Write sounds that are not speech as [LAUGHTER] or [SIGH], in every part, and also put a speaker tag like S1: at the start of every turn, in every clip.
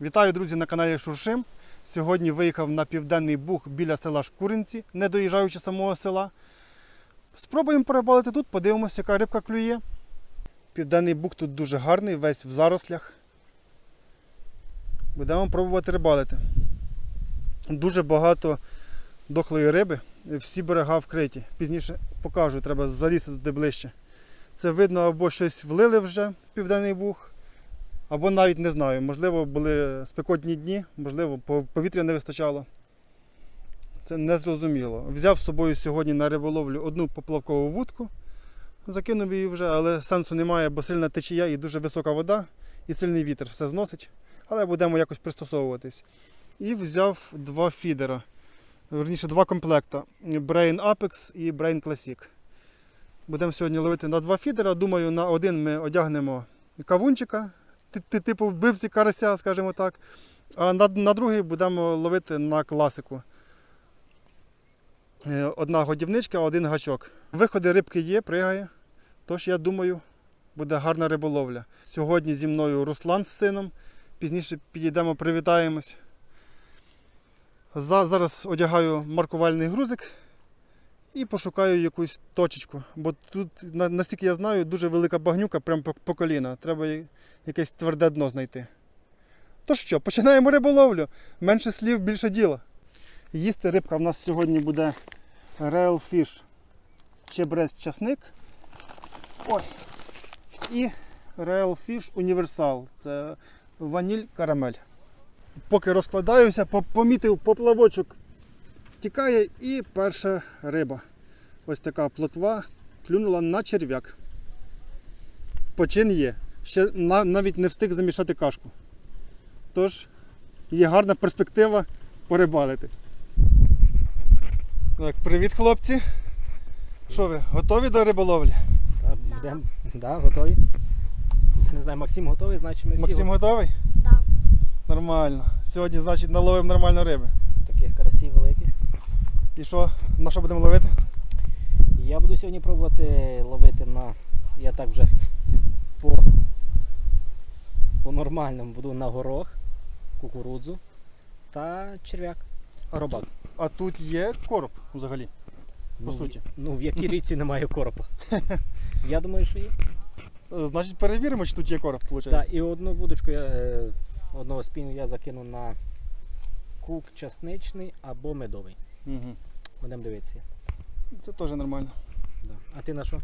S1: Вітаю, друзі, на каналі Шуршим. Сьогодні виїхав на південний буг біля села Шкуринці, не доїжджаючи самого села. Спробуємо перебалити тут, подивимося, яка рибка клює. Південний буг тут дуже гарний, весь в зарослях. Будемо пробувати рибалити. Дуже багато дохлої риби, всі берега вкриті. Пізніше покажу, треба залізти туди ближче. Це видно, або щось влили вже в південний буг, або навіть не знаю. Можливо, були спекотні дні, можливо, повітря не вистачало. Це не зрозуміло. Взяв з собою сьогодні на риболовлю одну поплавкову вудку, закинув її вже, але сенсу немає, бо сильна течія і дуже висока вода, і сильний вітер все зносить. Але будемо якось пристосовуватись. І взяв два фідера. Верніше, два комплекта: Brain Apex і Brain Classic. Будемо сьогодні ловити на два фідера. Думаю, на один ми одягнемо кавунчика, ти- ти- типу вбивці карася, скажімо так. А на, на другий будемо ловити на класику. Е, Одна годівничка, один гачок. Виходи рибки є, пригає. Тож я думаю, буде гарна риболовля. Сьогодні зі мною Руслан з сином. Пізніше підійдемо, привітаємось. За- Зараз одягаю маркувальний грузик і пошукаю якусь точечку. Бо тут, на- наскільки я знаю, дуже велика багнюка, прямо по, коліна. Треба якесь тверде дно знайти. То що, починаємо риболовлю. Менше слів, більше діла. Їсти рибка в нас сьогодні буде Real Fish чебрець часник. Ой. І Fish Universal. Це ваніль карамель. Поки розкладаюся, помітив поплавочок втікає і перша риба. Ось така плотва клюнула на черв'як. Почин є. Ще навіть не встиг замішати кашку. Тож є гарна перспектива порибалити. Так, привіт, хлопці. Що ви, готові до риболовлі?
S2: Та, будем, да, готові. Не знаю, Максим готовий, значить ми всі
S1: Максим готовий?
S3: Да.
S1: Нормально. Сьогодні, значить, наловимо нормально риби.
S2: готові. таких карасів великих.
S1: І що, на що будемо ловити?
S2: Я буду сьогодні пробувати ловити на. Я так вже по, по нормальному буду на горох, кукурудзу та черв'як. Робак.
S1: А тут є короб взагалі.
S2: Ну,
S1: суті.
S2: Ну, в якій річці [LAUGHS] немає коропа. Я думаю, що є.
S1: Е, Значить, перевіримо, чи тут є короб, виходить.
S2: Так, і одну вудочку я, е, одного спіну я закину на кук часничний або медовий.
S1: Угу.
S2: Будемо дивитися.
S1: Це теж нормально.
S2: Да. А ти на що?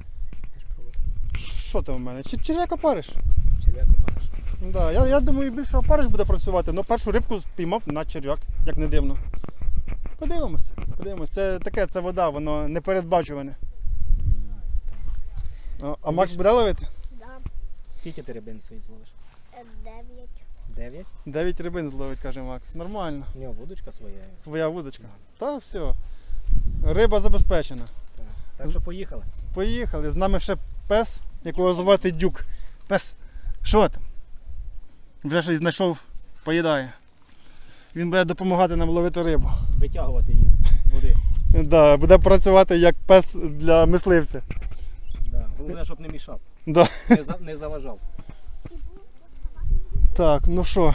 S1: Що там у мене? Чи черв'яка париш?
S2: Черв'як опариш.
S1: Да, я, я думаю, більше опариш буде працювати, але першу рибку спіймав на черв'як, як не дивно. Подивимося, подивимося. Це таке, це вода, воно непередбачуване. А, а Макс буде ловити?
S3: Да.
S2: Скільки ти рибин своїх зловиш?
S3: Дев'ять.
S2: Дев'ять?
S1: Дев'ять рибин зловить, каже Макс. Нормально.
S2: У нього вудочка своя.
S1: Своя вудочка. Та все. Риба забезпечена.
S2: Так. Так що поїхали.
S1: Поїхали. З нами ще пес, якого звати Дюк. Пес, що там? Вже щось знайшов, поїдає. Він буде допомагати нам ловити рибу.
S2: Витягувати її з- води.
S1: Да, буде працювати як пес для мисливця.
S2: Да. Головне, щоб не мішав.
S1: Да.
S2: Не, не заважав.
S1: Так, ну що,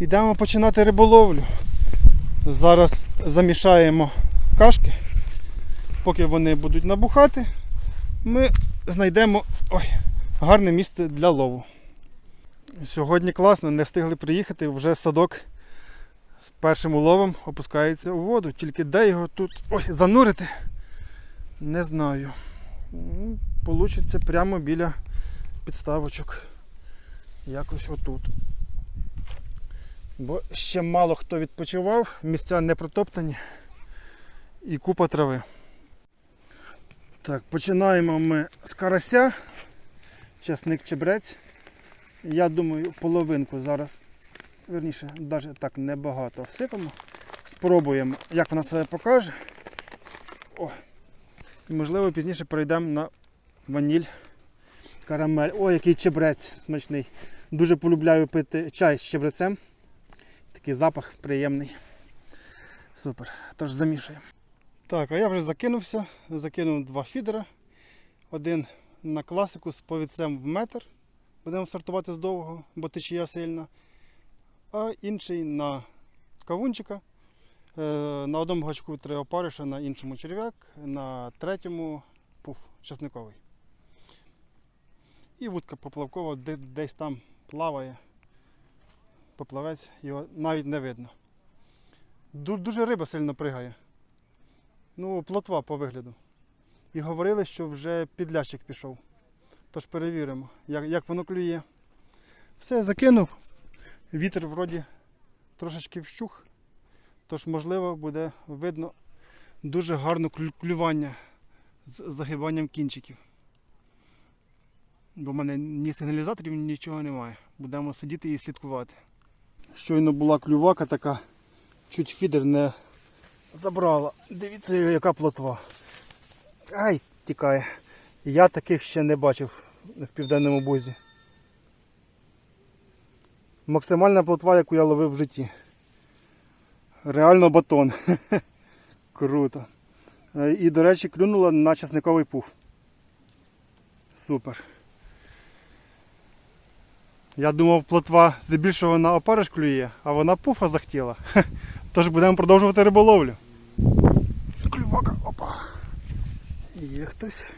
S1: йдемо починати риболовлю. Зараз замішаємо кашки. Поки вони будуть набухати, ми знайдемо ой, гарне місце для лову. Сьогодні класно, не встигли приїхати, вже садок з першим уловом опускається у воду. Тільки де його тут ой, занурити, не знаю. Получиться прямо біля підставочок. Якось отут. Бо ще мало хто відпочивав, місця не протоптані і купа трави. Так, починаємо ми з карася, часник чебрець. Я думаю, половинку зараз, верніше, навіть так небагато всипемо. Спробуємо, як вона себе покаже. О. І можливо пізніше перейдемо на ваніль, карамель. О, який чебрець смачний. Дуже полюбляю пити чай з чебрецем. Такий запах приємний. Супер. Тож замішуємо. Так, а я вже закинувся. Закинув два фідера. Один на класику з повідцем в метр. Будемо сортувати з довго, бо течія сильна. а інший на кавунчика. Е, На одному гачку три опариша, на іншому черв'як, на третьому пуф часниковий. І вудка поплавкова де- десь там плаває. Поплавець, його навіть не видно. Дуже риба сильно пригає. Ну, плотва по вигляду. І говорили, що вже підлящик пішов. Тож перевіримо, як, як воно клює. Все, закинув. Вітер вроді трошечки вщух. Тож, можливо, буде видно дуже гарне клювання з загибанням кінчиків. Бо в мене ні сигналізаторів, нічого немає. Будемо сидіти і слідкувати. Щойно була клювака така, чуть фідер не забрала. Дивіться, яка плотва. Ай, тікає. Я таких ще не бачив в південному бузі. Максимальна плотва, яку я ловив в житті. Реально батон. [LAUGHS] Круто. Е, І, до речі, клюнула на часниковий пуф. Супер. Я думав, плотва здебільшого на опариш клює, а вона пуфа захотіла. [LAUGHS] Тож будемо продовжувати риболовлю. Клювака, опа. Є хтось.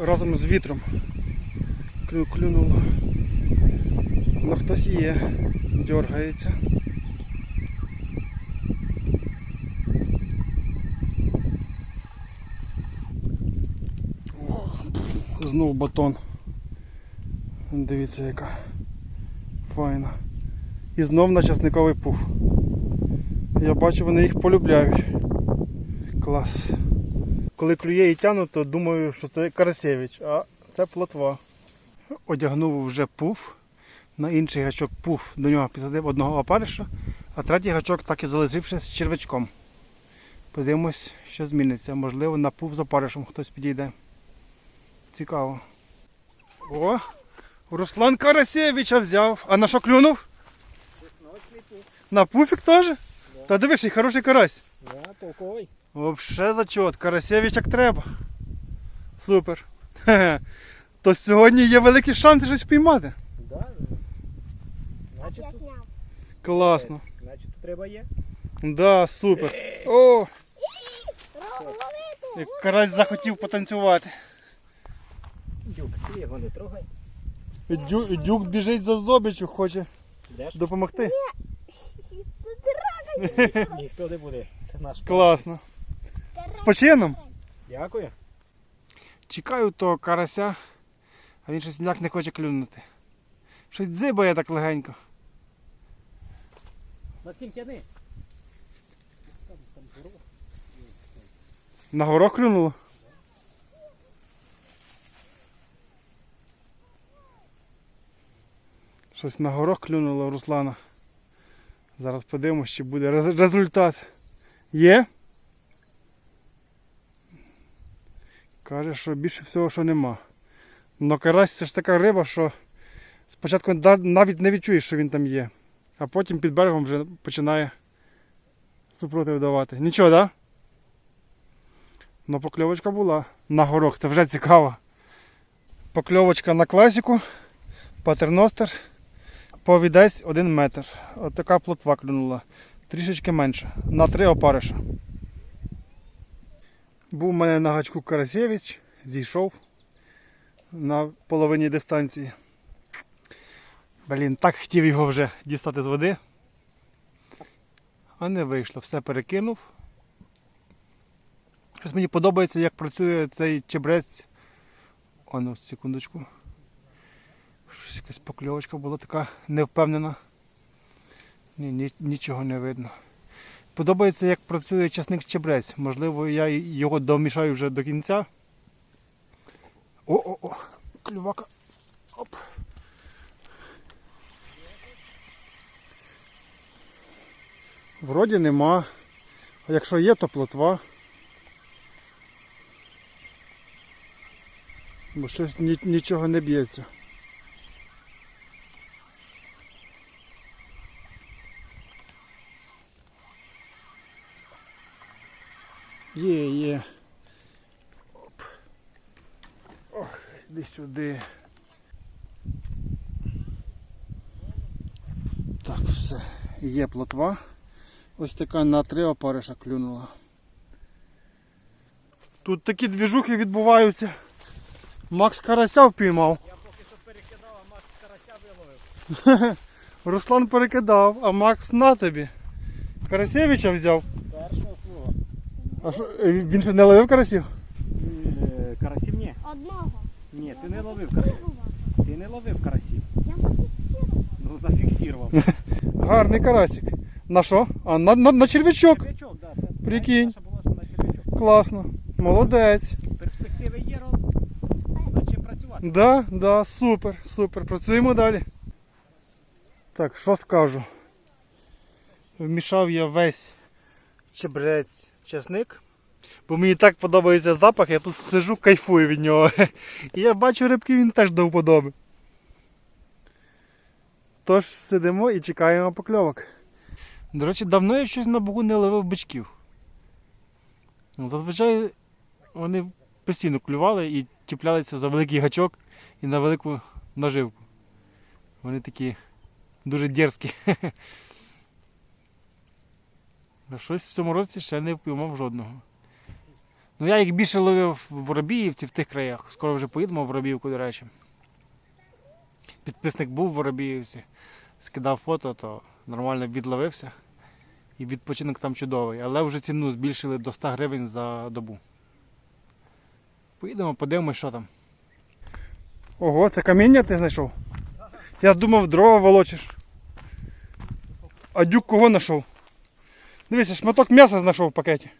S1: Разом з вітром. Клю, клюнуло. Ну хтось є. Дергається. О, Знов батон. Дивіться яка. Файна. І знов на часниковий пуф. Я бачу, вони їх полюбляють. Клас. Коли клює і тяну, то думаю, що це Карасєвич, а це плотва. Одягнув вже пуф. На інший гачок пуф до нього підсадив одного опариша, а третій гачок так і залишився з червячком. Подивимось, що зміниться. Можливо, на пуф з опаришем хтось підійде. Цікаво. О! Руслан Карасєвича взяв. А на що клюнув? На пуфік теж? Та дивись, і хороший карась.
S2: Да, толковий.
S1: Вообще зачет, Карасєвич як треба. Супер. [LAUGHS] То сьогодні є великі шанси щось піймати.
S2: Да. Значить, тут.
S1: Класно.
S2: значить тут треба є.
S1: Да, супер. О, як карась захотів потанцювати.
S2: Дюк, ти його не трогай.
S1: Дю, дюк біжить за здобичу, хоче допомогти.
S2: Ніхто не буде. Це наш.
S1: Класно. З почином.
S2: Дякую.
S1: Чекаю того карася, а він щось ніяк не хоче клюнути. Щось дзибає так легенько.
S2: Максим, тяни. Там, там горох.
S1: На горох клюнуло. Щось на горох клюнуло Руслана. Зараз подивимось, чи буде результат. Є? Каже, що більше всього, що нема. Но карась це ж така риба, що спочатку навіть не відчуєш, що він там є. А потім під берегом вже починає супротив давати. Нічого, так? Да? Ну, покльовочка була на горох, це вже цікаво. Покльовочка на класіку, патерностер, повідець 1 метр. От така плотва клюнула. Трішечки менше. На три опариша. Був у мене на гачку Карасєвич, зійшов на половині дистанції. Блін, так хотів його вже дістати з води. А не вийшло, все перекинув. Щось мені подобається, як працює цей чебрець. О, ну, секундочку. Щось якась покльовочка була така невпевнена. Ні, ні, нічого не видно. Подобається, як працює часник чебрець. Можливо, я його домішаю вже до кінця. О-о-о, клювака. Оп. Вроді нема. А якщо є, то плотва. Бо щось ні- нічого не б'ється. Є, є. Оп. Ох, іди сюди. Так, все, є плотва. Ось така на три опариша клюнула. Тут такі двіжухи відбуваються. Макс карася впіймав.
S2: Я поки що перекидав, а Макс карася виловив. [LAUGHS]
S1: Руслан перекидав, а Макс на тобі. Карасевича взяв. А що, е, він ще не ловив карасів?
S2: Е, Карасів ні.
S3: Одного.
S2: Ні, ти не ловив карасів. Ти не ловив карасів.
S3: Я зафіксував.
S2: Ну зафіксував. [LAUGHS]
S1: Гарний карасик. На що? А на, на, на черв'ячок.
S2: Черв'ячок, да. Це
S1: Прикинь.
S2: наша була, що на черв'ячок.
S1: Класно. Молодець.
S2: Перспективи є, Ром. Над чим працювати.
S1: Да, да, супер, супер. Працюємо далі. Так, що скажу? Вмішав я весь чебрець чесник. Бо мені так подобається запах, я тут сижу, кайфую від нього. [LAUGHS] І я бачу рибки, він теж до вподоби. Тож сидимо і чекаємо покльовок. До речі, давно я щось на богу не ловив бичків. Ну, Зазвичай вони постійно клювали і чіплялися за великий гачок і на велику наживку. Вони такі дуже дерзкі. [LAUGHS] А щось в цьому році ще не впіймав жодного. Ну я їх більше ловив в Воробіївці в тих краях. Скоро вже поїдемо в Воробіївку, до речі. Підписник був в Воробіївці, скидав фото, то нормально відловився. І відпочинок там чудовий. Але вже ціну збільшили до 100 гривень за добу. Поїдемо, подивимось, що там. Ого, це каміння ти знайшов? Я думав, дрова волочиш. А дюк кого знайшов? Дивися, шматок м'яса знайшов в пакеті.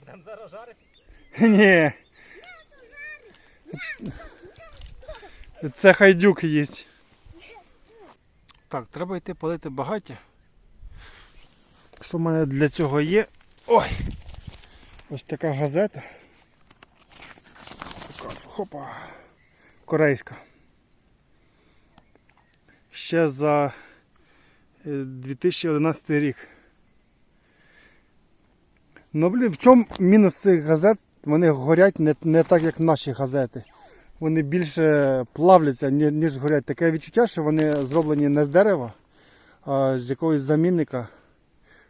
S2: Будемо зараз жарити. [LAUGHS]
S1: Ні. Це хайдюк їсть. Так, треба йти палити багаття. Що в мене для цього є? Ой! Ось така газета. Покажу. Хопа. Корейська. Ще за е, 2011 рік. Ну, блін, в чому мінус цих газет? Вони горять не, не так, як наші газети. Вони більше плавляться, ні- ніж горять. Таке відчуття, що вони зроблені не з дерева, а з якогось замінника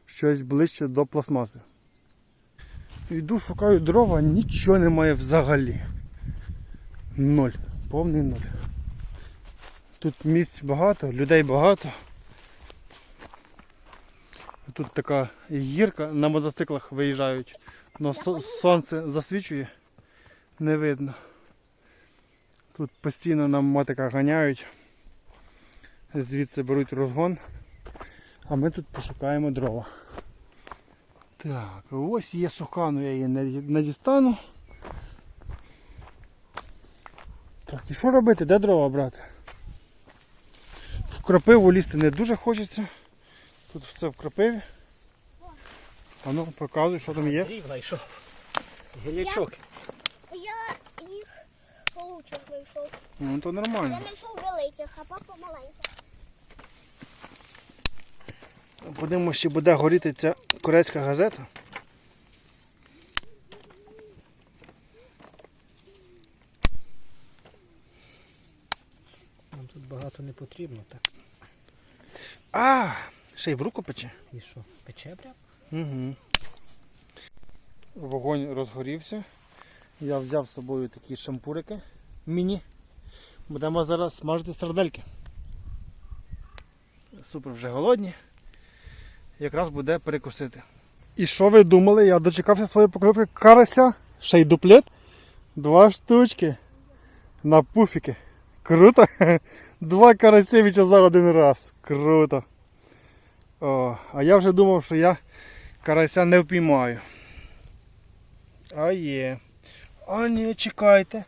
S1: щось ближче до пластмаси. Йду, шукаю дрова, нічого немає взагалі. Ноль. Повний ноль. Тут місць багато, людей багато. Тут така гірка, на мотоциклах виїжджають. Со- сонце засвічує, не видно. Тут постійно нам мотика ганяють. Звідси беруть розгон. А ми тут пошукаємо дрова. Так, ось є суха, але я її не, не дістану. Так, і що робити? Де дрова брати? В кропиву лізти не дуже хочеться. Тут все в кропиві. А ну, показуй, що там є.
S2: Знайшов. Гілячок.
S3: Я їх получше знайшов.
S1: Ну то нормально.
S3: Я знайшов великих, а папа маленьких.
S1: Подивимося, чи буде горіти ця корейська газета.
S2: Нам тут багато не потрібно, так.
S1: А, ще й в руку пече.
S2: І що, пече прям?
S1: Угу. Вогонь розгорівся. Я взяв з собою такі шампурики міні. Будемо зараз смажити сардельки. Супер вже голодні. Якраз буде перекусити. І що ви думали? Я дочекався своєї покльовки карася, ще й дуплет. Два штучки на пуфіки. Круто. [LAUGHS] Два карасевича за один раз. Круто. О, а я вже думав, що я карася не впіймаю. А є. А ні, чекайте.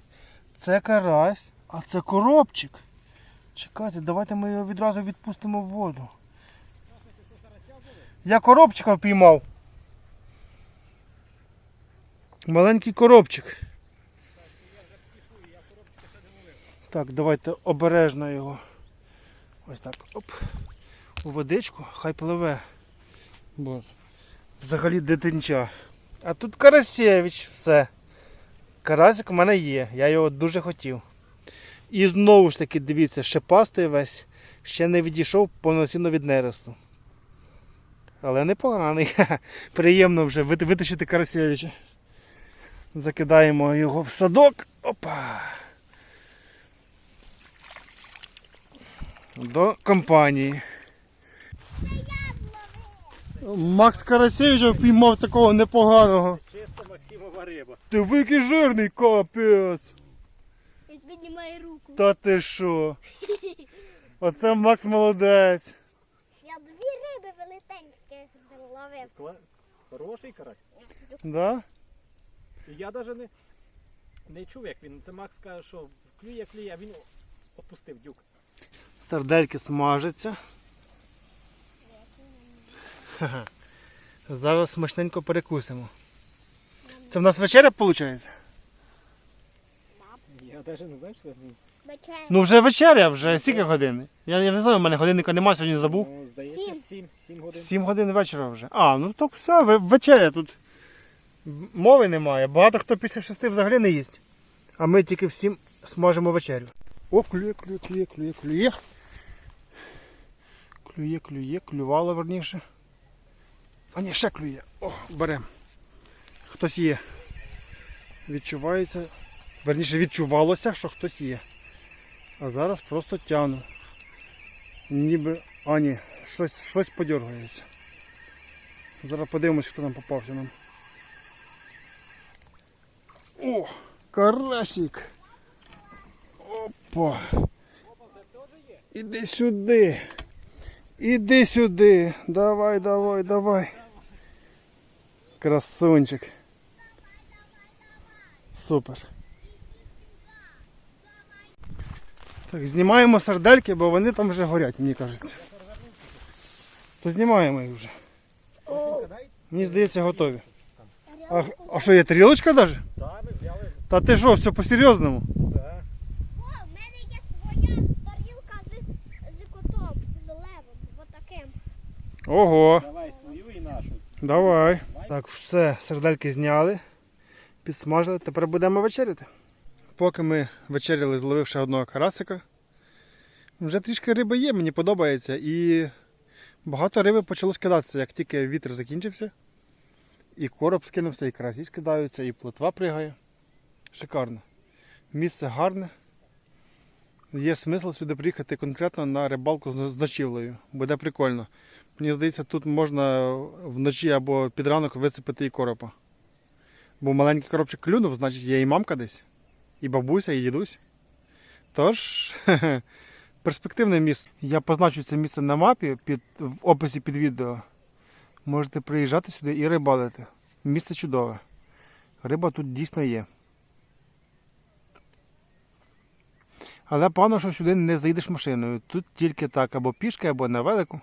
S1: Це карась, а це коробчик. Чекайте, давайте ми його відразу відпустимо в воду. Я коробчика впіймав. Маленький коробчик. Так, давайте обережно його. Ось так. Оп. У водичку, хай пливе. Бо взагалі дитинча. А тут Карасєвич, все. Карасик у мене є, я його дуже хотів. І знову ж таки, дивіться, шипастий весь, ще не відійшов повноцінно від нересту. але непоганий. [LAUGHS] Приємно вже витащити Карасєвича. Закидаємо його в садок. Опа. До компанії. Макс Карасєвич піймав такого непоганого.
S2: Чисто Максимова риба.
S1: Ти викий жирний капець.
S3: Він піднімає руку.
S1: Та ти що? Оце Макс молодець.
S3: Я дві риби велетенські ловив.
S2: Хороший карась.
S1: Да?
S2: Я навіть не, не чув, як він. Це Макс каже, що клює, клює, а він опустив дюк.
S1: Сардельки смажаться. Ха-ха. [LAUGHS] Зараз смачненько перекусимо. Це в нас вечеря виходить?
S2: Я навіть не знаю, що він.
S3: Бачає.
S1: Ну вже вечеря, вже стільки годин. Я, я не знаю, у мене годинника немає, сьогодні забув.
S2: Ну, здається,
S3: Сім.
S2: 7, 7 годин.
S1: 7 годин вечора вже. А, ну так все, ве- вечеря тут. Мови немає. Багато хто після шести взагалі не їсть. А ми тільки всім смажимо вечерю. О, клює, клює, клює, клює, клює. Клює, клює, клювало верніше. А ні, ще клює. О, берем. Хтось є. Відчувається. Верніше відчувалося, що хтось є. А зараз просто тяну. Ніби. А ні, щось, щось подергається. Зараз подивимось, хто там попався нам. О, карасик. Опа. Іди сюди. Іди сюди. Давай, давай, давай. Красунчик. Супер. Так, знімаємо сардельки, бо вони там вже горять, мені кажеться. То знімаємо їх вже. Мені здається, готові. А, а що є тарілочка навіть?
S2: Так, ми взяли.
S1: Та ти що, все по-серйозному?
S2: Да.
S3: О, в мене є своя тарілка з, з котом, з левом, отаким.
S1: Ого,
S2: Давай свою і нашу.
S1: давай. Так, все, сардельки зняли, підсмажили, тепер будемо вечеряти. Поки ми вечеряли, зловивши одного карасика. Вже трішки риби є, мені подобається. І багато риби почало скидатися, як тільки вітер закінчився. І короб скинувся, і карасі скидаються, і плотва пригає. Шикарно. Місце гарне. Є смисл сюди приїхати конкретно на рибалку з ночівлею. Буде прикольно. Мені здається, тут можна вночі або під ранок висипати і коропа. Бо маленький коробчик клюнув, значить є і мамка десь, і бабуся, і дідусь. Тож, [LAUGHS] перспективне місце. Я позначу це місце на мапі під, в описі під відео. Можете приїжджати сюди і рибалити. Місце чудове. Риба тут дійсно є. Але певно, що сюди не заїдеш машиною. Тут тільки так, або пішки, або на велику.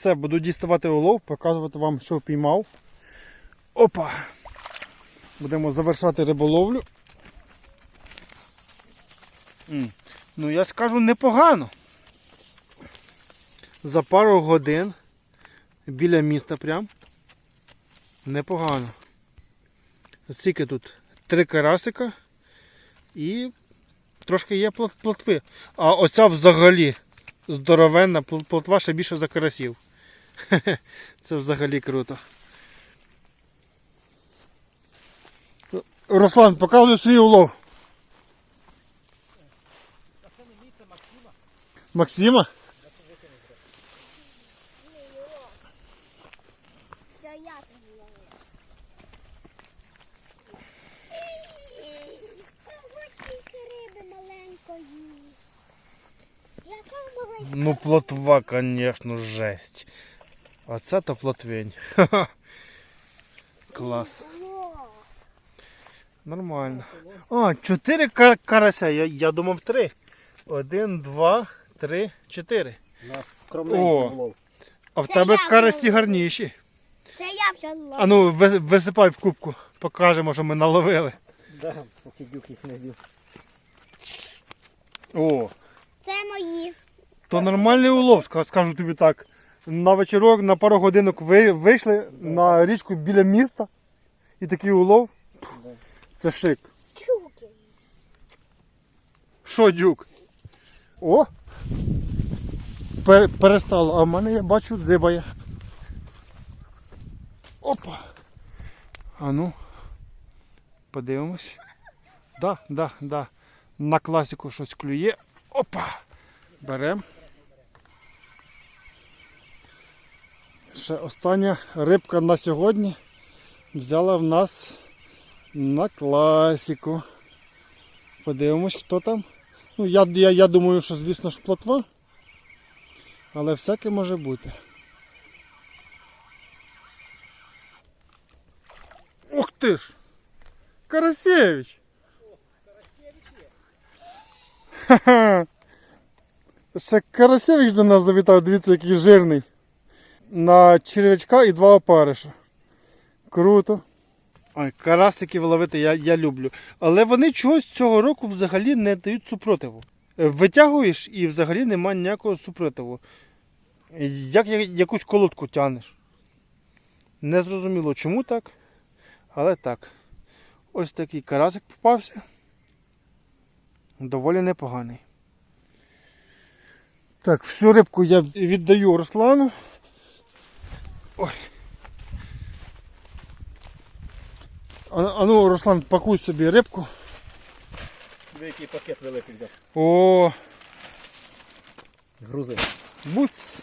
S1: Все, буду діставати улов, показувати вам, що піймав. Опа! Будемо завершати риболовлю. Ну, я скажу непогано. За пару годин біля міста прям. Непогано. Скільки тут? Три карасика і трошки є плотви. А оця взагалі здоровенна плотва ще більше за карасів. [LAUGHS] Це взагалі круто. Руслан, показуй свій улов.
S2: А це не мій, це Максима.
S1: Максима? Ну, плотва, звісно, жесть. Оце то плотвень. Ха-ха. Клас. Нормально. А, чотири кар- карася. Я, я думав три. Один, два, три, чотири.
S2: У нас
S1: О.
S2: улов.
S1: А в
S3: Це
S1: тебе
S3: я
S1: карасі гарніші.
S3: Це я вже зловив.
S1: А ну, висипай в кубку, покажемо, що ми наловили.
S2: Да, поки дюк їх не з'їв.
S1: О,
S3: Це мої.
S1: то нормальний улов, скажу тобі так. На вечірок, на пару годинок ви вийшли на річку біля міста і такий улов. Пф, Це шик.
S3: Чуки.
S1: Що, дюк? О! Пер- перестало, а в мене я бачу дзибає. Опа! А ну. Подивимось. Да, да, да. На класику щось клює. Опа! Берем. Ще остання рибка на сьогодні взяла в нас на класику. Подивимось, хто там. Ну, я, я, я думаю, що звісно ж плотва. Але всяке може бути. Ух ти ж! Карасєвич! Ха-ха! Ще Карасєвич до нас завітав, дивіться, який жирний. На черв'ячка і два опариша. Круто. Ой, карасиків ловити я, я люблю. Але вони чогось цього року взагалі не дають супротиву. Е, Витягуєш і взагалі немає ніякого супротиву. Е, Як якусь колодку тянеш. Не зрозуміло чому так, але так. Ось такий карасик попався. Доволі непоганий. Так, всю рибку я віддаю Руслану. Ой. А, а ну, Руслан, пакуй собі рибку.
S2: Який пакет великий взяв.
S1: О,
S2: Грузи.
S1: буц.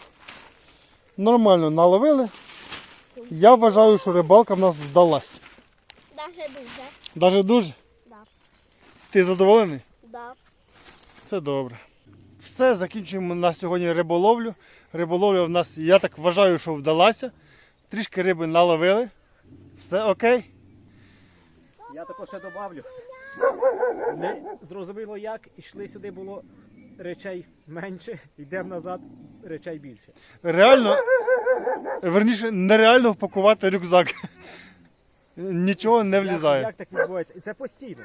S1: Нормально наловили. Я вважаю, що рибалка в нас вдалась.
S3: Даже дуже.
S1: Даже дуже.
S3: Да.
S1: Ти задоволений?
S3: Да.
S1: Це добре. Все, закінчуємо на сьогодні риболовлю. Риболовля в нас, я так вважаю, що вдалася. Трішки риби наловили. Все окей.
S2: Я також ще добавлю. Не зрозуміло як, ішли сюди було речей менше, йдемо назад, речей більше.
S1: Реально, верніше, нереально впакувати рюкзак. Нічого не влізає.
S2: Як, як так відбувається? І це постійно.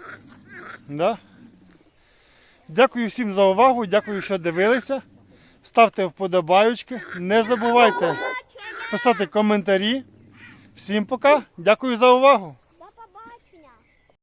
S1: Да? Дякую всім за увагу, дякую, що дивилися. Ставте вподобайочки. Не забувайте писати коментарі. Всім пока. Дякую за увагу.